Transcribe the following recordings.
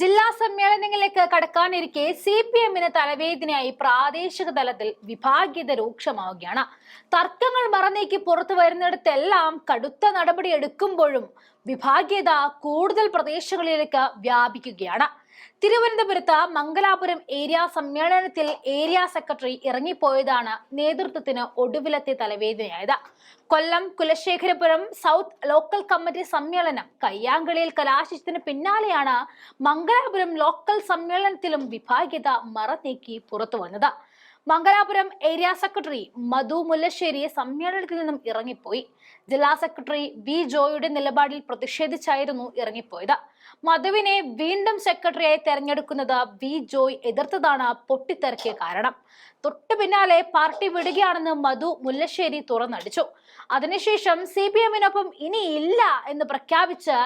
ജില്ലാ സമ്മേളനങ്ങളിലേക്ക് കടക്കാനിരിക്കെ C P എമ്മിന് തലവേദനയായി പ്രാദേശിക തലത്തിൽ വിഭാഗീയത രൂക്ഷമാവുകയാണ്. തർക്കങ്ങൾ മറന്നേക്ക് പുറത്തു വരുന്നിടത്തെല്ലാം കടുത്ത നടപടി എടുക്കുമ്പോഴും വിഭാഗീയത കൂടുതൽ പ്രദേശങ്ങളിലേക്ക് വ്യാപിക്കുകയാണ്. തിരുവനന്തപുരത്ത് മംഗലാപുരം ഏരിയ സമ്മേളനത്തിൽ ഏരിയ സെക്രട്ടറി ഇറങ്ങിപ്പോയതാണ് നേതൃത്വത്തിന് ഒടുവിലത്തെ തലവേദനയായത്. Kollam Kulasekharapuram south local committee സമ്മേളനം കയ്യാങ്കളിയിൽ കലാശിച്ചതിന് പിന്നാലെയാണ് മംഗലാപുരം ലോക്കൽ സമ്മേളനത്തിലും വിഭാഗീയത മറനീക്കി പുറത്തു വന്നത് മംഗലാപുരം ഏരിയ സെക്രട്ടറി മധു മുല്ലശ്ശേരി സമ്മേളനത്തിൽ നിന്നും ഇറങ്ങിപ്പോയി. ജില്ലാ സെക്രട്ടറി വി ജോയുടെ നിലപാടിൽ പ്രതിഷേധിച്ചായിരുന്നു ഇറങ്ങിപ്പോയത്. മധുവിനെ വീണ്ടും സെക്രട്ടറിയായി തെരഞ്ഞെടുക്കുന്നത് വി ജോയ് എതിർത്തതാണ് പൊട്ടിത്തെറിക്കിയ കാരണം. തൊട്ടു പിന്നാലെ പാർട്ടി വിടുകയാണെന്ന് മധു മുല്ലശ്ശേരി തുറന്നടിച്ചു. അതിനുശേഷം സി പി എമ്മിനൊപ്പം ഇനി ഇല്ല എന്ന് പ്രഖ്യാപിച്ച്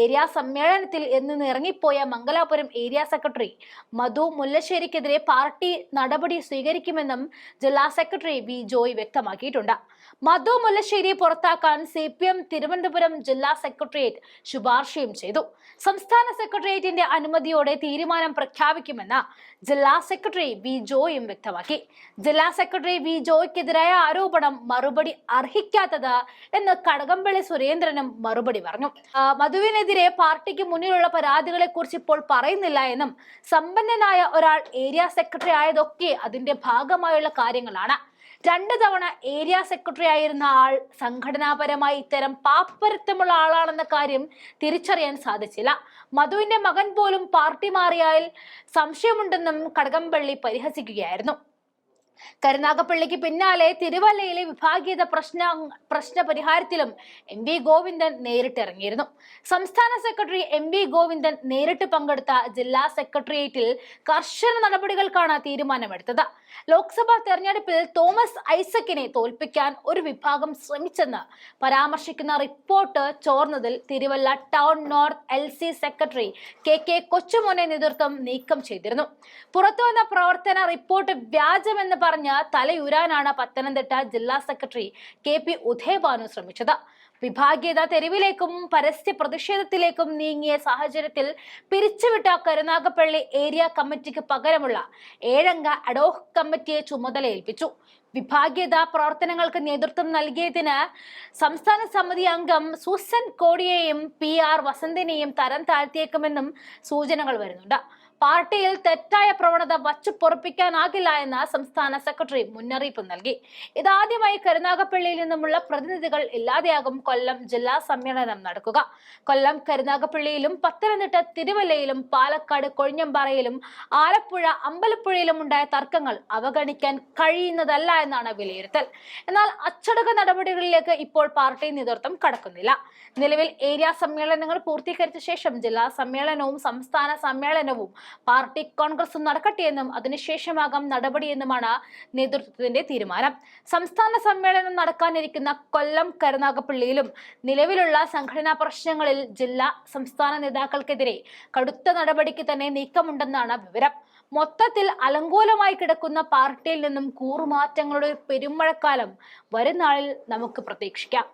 ഏരിയ സമ്മേളനത്തിൽ എന്ന് ഇറങ്ങിപ്പോയ മംഗലാപുരം ഏരിയ സെക്രട്ടറി മധു മുല്ലശ്ശേരിക്കെതിരെ പാർട്ടി നടപടി സ്വീകരിക്കുമെന്നും ജില്ലാ സെക്രട്ടറി വി ജോയ് വ്യക്തമാക്കിയിട്ടുണ്ട്. മധു മുല്ലശ്ശേരി പുറത്താക്കാൻ സി പി എം തിരുവനന്തപുരം ജില്ലാ സെക്രട്ടേറിയറ്റ് ശുപാർശയും ചെയ്തു. സംസ്ഥാന സെക്രട്ടേറിയറ്റിന്റെ അനുമതിയോടെ തീരുമാനം പ്രഖ്യാപിക്കുമെന്ന് ജില്ലാ സെക്രട്ടറി വി ജോയും വ്യക്തമാക്കി. ജില്ലാ സെക്രട്ടറി വി ജോയ്ക്കെതിരായ ആരോപണം മറുപടി അർഹിക്കാത്തത് എന്ന് കടകംപള്ളി സുരേന്ദ്രനും മറുപടി പറഞ്ഞു. മധുവിനെതിരെ പാർട്ടിക്ക് മുന്നിലുള്ള പരാതികളെ കുറിച്ച് ഇപ്പോൾ പറയുന്നില്ല എന്നും സമ്പന്നനായ ഒരാൾ ഏരിയ സെക്രട്ടറി ആയതൊക്കെ അതിന്റെ ഭാഗമായുള്ള കാര്യങ്ങളാണ്. രണ്ടു തവണ ഏരിയ സെക്രട്ടറി ആയിരുന്ന ആൾ സംഘടനാപരമായി ഇത്തരം പാപ്പരത്വമുള്ള ആളാണെന്ന കാര്യം തിരിച്ചറിയാൻ സാധിച്ചില്ല. മധുവിന്റെ മകൻ പോലും പാർട്ടി മാറിയാൽ സംശയമുണ്ടെന്നും കടകംപള്ളി പരിഹസിക്കുകയായിരുന്നു. കരുനാഗപ്പള്ളിക്ക് പിന്നാലെ തിരുവല്ലയിലെ വിഭാഗീയത പ്രശ്ന പ്രശ്ന പരിഹാരത്തിലും എം വി ഗോവിന്ദൻ നേരിട്ടിറങ്ങിയിരുന്നു. സംസ്ഥാന സെക്രട്ടറി എം വി ഗോവിന്ദൻ നേരിട്ട് പങ്കെടുത്ത ജില്ലാ സെക്രട്ടേറിയറ്റിൽ കർശന നടപടികൾക്കാണ് തീരുമാനമെടുത്തത്. ലോക്സഭാ തെരഞ്ഞെടുപ്പിൽ തോമസ് ഐസക്കിനെ തോൽപ്പിക്കാൻ ഒരു വിഭാഗം ശ്രമിച്ചെന്ന് പരാമർശിക്കുന്ന report ചോർന്നതിൽ Thiruvalla town north L C secretary K K കൊച്ചുമോനെ നേതൃത്വം നീക്കം ചെയ്തിരുന്നു. പുറത്തുവന്ന പ്രവർത്തന റിപ്പോർട്ട് വ്യാജമെന്ന് പറഞ്ഞ് തലയുരാനാണ് പത്തനംതിട്ട ജില്ലാ സെക്രട്ടറി കെ പി ഉദയഭാനു ശ്രമിച്ചത്. വിഭാഗീയത തെരുവിലേക്കും പരസ്യ പ്രതിഷേധത്തിലേക്കും നീങ്ങിയ സാഹചര്യത്തിൽ പിരിച്ചുവിട്ട കരുനാഗപ്പള്ളി ഏരിയ കമ്മിറ്റിക്ക് പകരമുള്ള ഏഴംഗ അഡോഹ് കമ്മിറ്റിയെ ചുമതലയേൽപ്പിച്ചു. വിഭാഗീയത പ്രവർത്തനങ്ങൾക്ക് നേതൃത്വം നൽകിയതിന് സംസ്ഥാന സമിതി അംഗം സൂസൻ കോടിയെയും പി ആർ വസന്തിനെയും തരം താഴ്ത്തിയേക്കുമെന്നും സൂചനകൾ വരുന്നുണ്ട്. പാർട്ടിയിൽ തെറ്റായ പ്രവണത വച്ചു പൊറപ്പിക്കാനാകില്ല എന്ന് സംസ്ഥാന സെക്രട്ടറി മുന്നറിയിപ്പ് നൽകി. ഇതാദ്യമായി കരുനാഗപ്പള്ളിയിൽ നിന്നുമുള്ള പ്രതിനിധികൾ ഇല്ലാതെയാകും കൊല്ലം ജില്ലാ സമ്മേളനം നടക്കുക. കൊല്ലം കരുനാഗപ്പള്ളിയിലും പത്തനംതിട്ട തിരുവല്ലയിലും പാലക്കാട് കൊഴിഞ്ഞമ്പാറയിലും ആലപ്പുഴ അമ്പലപ്പുഴയിലും ഉണ്ടായ തർക്കങ്ങൾ അവഗണിക്കാൻ കഴിയുന്നതല്ല എന്നാണ് വിലയിരുത്തൽ. എന്നാൽ അച്ചടക്ക നടപടികളിലേക്ക് ഇപ്പോൾ പാർട്ടി നേതൃത്വം കടക്കുന്നില്ല. നിലവിൽ ഏരിയ സമ്മേളനങ്ങൾ പൂർത്തീകരിച്ച ശേഷം ജില്ലാ സമ്മേളനവും സംസ്ഥാന സമ്മേളനവും പാർട്ടി കോൺഗ്രസും നടക്കട്ടെയെന്നും അതിനുശേഷമാകാം നടപടിയെന്നുമാണ് നേതൃത്വത്തിന്റെ തീരുമാനം. സംസ്ഥാന സമ്മേളനം നടക്കാനിരിക്കുന്ന കൊല്ലം കരുനാഗപ്പള്ളിയിലും നിലവിലുള്ള സംഘടനാ പ്രശ്നങ്ങളിൽ ജില്ലാ സംസ്ഥാന നേതാക്കൾക്കെതിരെ കടുത്ത നടപടിക്ക് തന്നെ നീക്കമുണ്ടെന്നാണ് വിവരം. മൊത്തത്തിൽ അലങ്കോലമായി കിടക്കുന്ന പാർട്ടിയിൽ നിന്നും കൂറുമാറ്റങ്ങളുടെ ഒരു പെരുമഴക്കാലം വരുന്നാളിൽ നാളിൽ നമുക്ക് പ്രതീക്ഷിക്കാം.